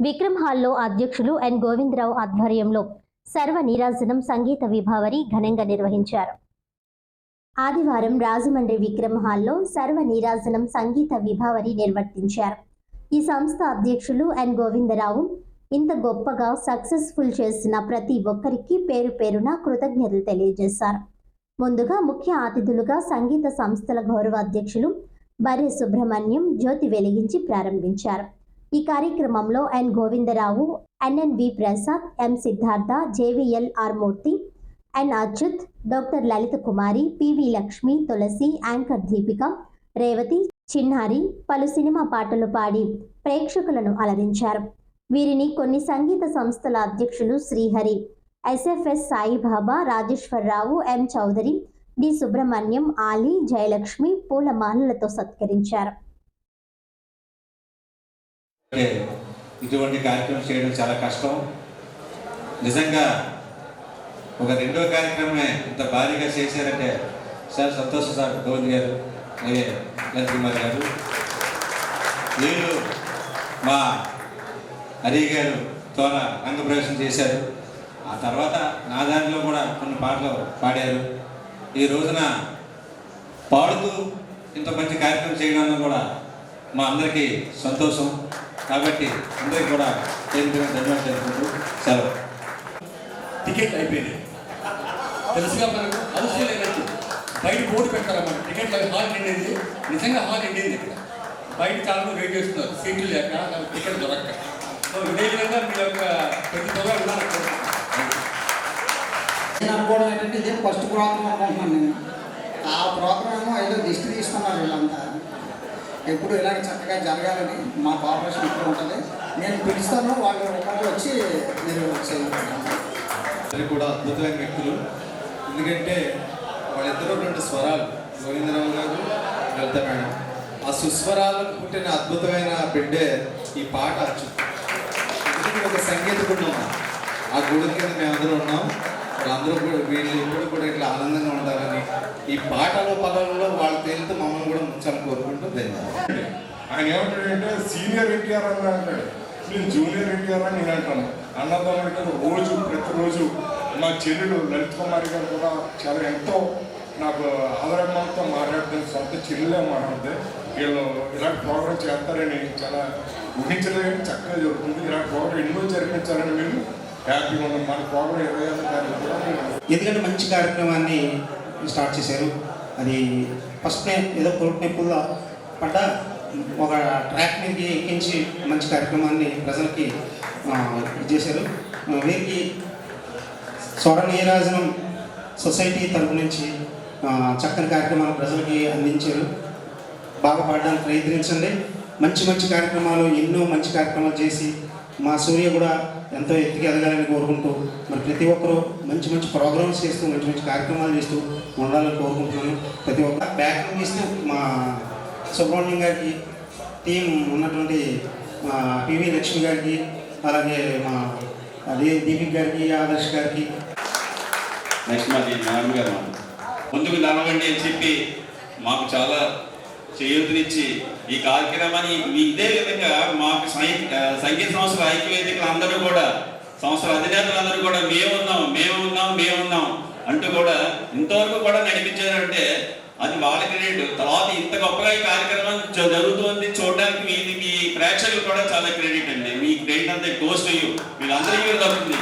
విక్రమ్ హాల్లో అధ్యక్షులు ఎన్. గోవిందరావు ఆధ్వర్యంలో సర్వ నీరాజనం సంగీత విభావరి ఘనంగా నిర్వహించారు. ఆదివారం రాజమండ్రి విక్రమ్ హాల్లో సర్వ నీరాజనం సంగీత విభావరి నిర్వర్తించారు. ఈ సంస్థ అధ్యక్షులు ఎన్. గోవిందరావు ఇంత గొప్పగా సక్సెస్ఫుల్ చేసిన ప్రతి ఒక్కరికి పేరు పేరున కృతజ్ఞతలు తెలియజేశారు. ముందుగా ముఖ్య అతిథులుగా సంగీత సంస్థల గౌరవ అధ్యక్షులు బర్రె సుబ్రహ్మణ్యం జ్యోతి వెలిగించి ప్రారంభించారు. ఈ కార్యక్రమంలో N. Govindarao NNV Prasad M. Siddhartha JVL R. Murthy N. Achyut doctor Lalitha Kumari PV Lakshmi Tulasi anchor Deepika Revathi చిన్నారి పలు సినిమా పాటలు పాడి ప్రేక్షకులను అలరించారు. వీరిని కొన్ని సంగీత సంస్థల అధ్యక్షులు Srihari SFS Saibaba Rajeswararao M. Chowdary D. Subrahmanyam Ali Jayalakshmi పూలమాలలతో సత్కరించారు. ఇటువంటి కార్యక్రమం చేయడం చాలా కష్టం. నిజంగా ఒక రెండో కార్యక్రమమే ఇంత భారీగా చేశారంటే సార్ సంతోషం సార్ గోవింద్ గారు అలాగే లలిత్ కుమార్ గారు. వీళ్ళు మా హరి గారు ద్వారా రంగప్రవేశం చేశారు. ఆ తర్వాత నా దాంట్లో కూడా కొన్ని పాటలు పాడారు. ఈ రోజున పాడుతూ ఇంత మంచి కార్యక్రమం చేయడం కూడా మా అందరికీ సంతోషం. కాబట్టి అందరికీ కూడా పేరు ధన్యవాదాలు తెలుపుకుంటూ సెలవు. టికెట్లు అయిపోయింది తెలుసుగా మనకు అవసరం లేనట్టు బయట బోర్డు పెట్టారా మనకు టికెట్లు హాల్ నిండింది నిజంగా హాల్ నిండింది ఇక్కడ. బయట చాలా వెయిట్ చేస్తున్నారు. సీట్లు లేక నాకు టికెట్ దొరక్క. సో ఇదే విధంగా మీ యొక్క ప్రతి త్వరగా ఉండాలి నేను అనుకోవడం ఏంటంటే ఇదే ఫస్ట్ ప్రోగ్రామ్ అనుకుంటున్నాను నేను. ఆ ప్రోగ్రామ్ ఏదో దిష్టి తీసుకున్నారు వీళ్ళంతా. ఎప్పుడు ఇలాగ చక్కగా జరగాలని మా కార్పొరేషన్ ఇప్పుడు ఉంటుంది. నేను పిలుస్తాను వాళ్ళు ఒకరు వచ్చి మీరు చేయాలి. కూడా అద్భుతమైన వ్యక్తులు. ఎందుకంటే వాళ్ళిద్దరూ రెండు స్వరాలు గోవిందరావు గారు లలిత మేడం. ఆ సుస్వరాలకు పుట్టిన అద్భుతమైన బిడ్డే ఈ పాట ఒక సంగీత గుణం ఆ గుడి కింద మేమందరూ ఉన్నాం. వాళ్ళందరూ కూడా వీళ్ళు ఎప్పుడు కూడా ఇట్లా ఆనందంగా ఉండాలని ఈ పాటలో పదాలలో వాళ్ళు తేలితే మమ్మల్ని కూడా ముంచాలని కోరుకుంటూ ధన్యవాదాలు. ఆయన ఏమంటాడంటే సీనియర్ ఎన్టీఆర్ అని అంటాడు. నేను జూనియర్ ఎన్టీఆర్ అని నేను అంటాను. అన్నదమ్ముడి గారు రోజు ప్రతిరోజు మా చెల్లెలు లలిత్ కుమారి గారు కూడా చాలా ఎంతో నాకు ఆదరమ్మతో మాట్లాడుతుంది సొంత చెల్లెలే మాట్లాడితే వీళ్ళు ఇలాంటి ప్రోగ్రామ్ చేస్తారని చాలా ఊహించలేని చక్కగా జరుగుతుంది. ఇలాంటి ప్రోగ్రామ్ ఎన్నో జరిపించాలని మేము హ్యాపీగా ఉన్నాం మన ప్రోగ్రామ్ ఇరవై ఎందుకంటే మంచి కార్యక్రమాన్ని స్టార్ట్ చేశారు. అది ఫస్ట్ ఏదో పొరుగు నొప్పుల్లో పడ్డ ఒక ట్రాక్ మీదకి ఎక్కించి మంచి కార్యక్రమాన్ని ప్రజలకి ఇది చేశారు. వీరికి స్వర నీరాజనం సొసైటీ తరపు నుంచి చక్కని కార్యక్రమాలు ప్రజలకి అందించారు. బాగా పాడడానికి ప్రయత్నించండి. మంచి మంచి కార్యక్రమాలు ఎన్నో మంచి కార్యక్రమాలు చేసి మా సూర్య కూడా ఎంతో ఎత్తుకి ఎదగాలని కోరుకుంటూ మరి ప్రతి ఒక్కరూ మంచి మంచి ప్రోగ్రామ్స్ చేస్తూ మంచి మంచి కార్యక్రమాలు చేస్తూ ఉండాలని కోరుకుంటున్నాను. ప్రతి ఒక్క బ్యాకింగ్ ఇస్తూ మా సుబ్రహ్మణ్యం గారికి టీం ఉన్నటువంటి మా పివి లక్ష్మి గారికి అలాగే మా అదే దీపిక్ గారికి ఆదర్శ్ గారికి. నెక్స్ట్ మాది మేడం గారు. ముందుకు నడవండి అని చెప్పి మాకు చాలా చేయూతనిచ్చి ఈ కార్యక్రమాన్ని మీ ఇదే విధంగా మాకు సంగీత సంస్థల ఐక్యవేదికలు అందరూ కూడా సంస్థల అధినేతలందరూ కూడా మేమున్నాం ఉన్నాం మేమున్నాం ఉన్నాం అంటూ కూడా ఇంతవరకు కూడా నడిపించారంటే అది వాళ్ళ క్రెడిట్ తర్వాత ఇంత గొప్పగా ఈ కార్యక్రమం జరుగుతుంది చూడడానికి మీ మీ ప్రేక్షకులు కూడా చాలా క్రెడిట్ అండి. మీ క్రెడిట్ అంతా గోస్ట్ అయ్యూ యూ వీళ్ళందరికీ దక్కుతుంది.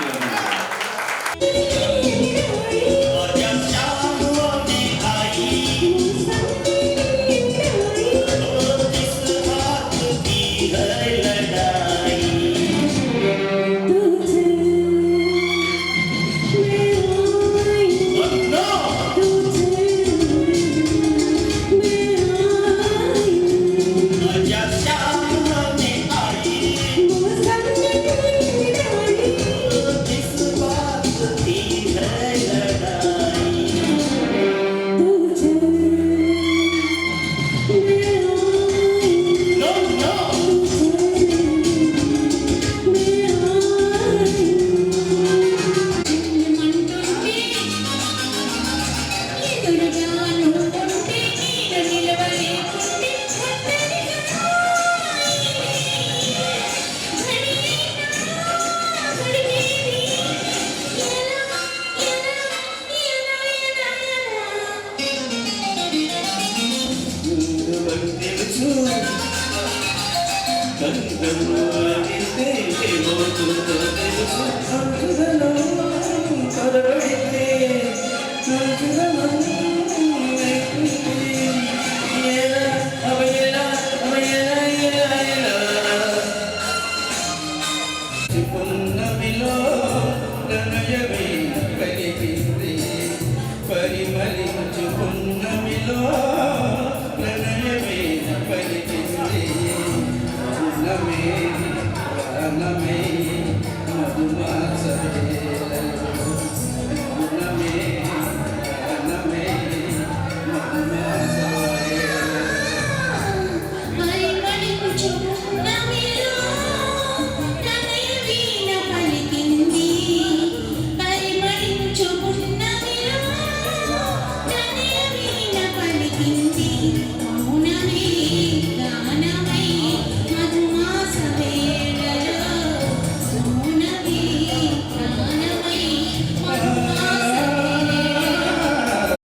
తెలుసు అయితే ఏమవుతుందో తెలుసు అంచుదలో కదడితే అంచుదలో పరిమళించు పున్నమిలో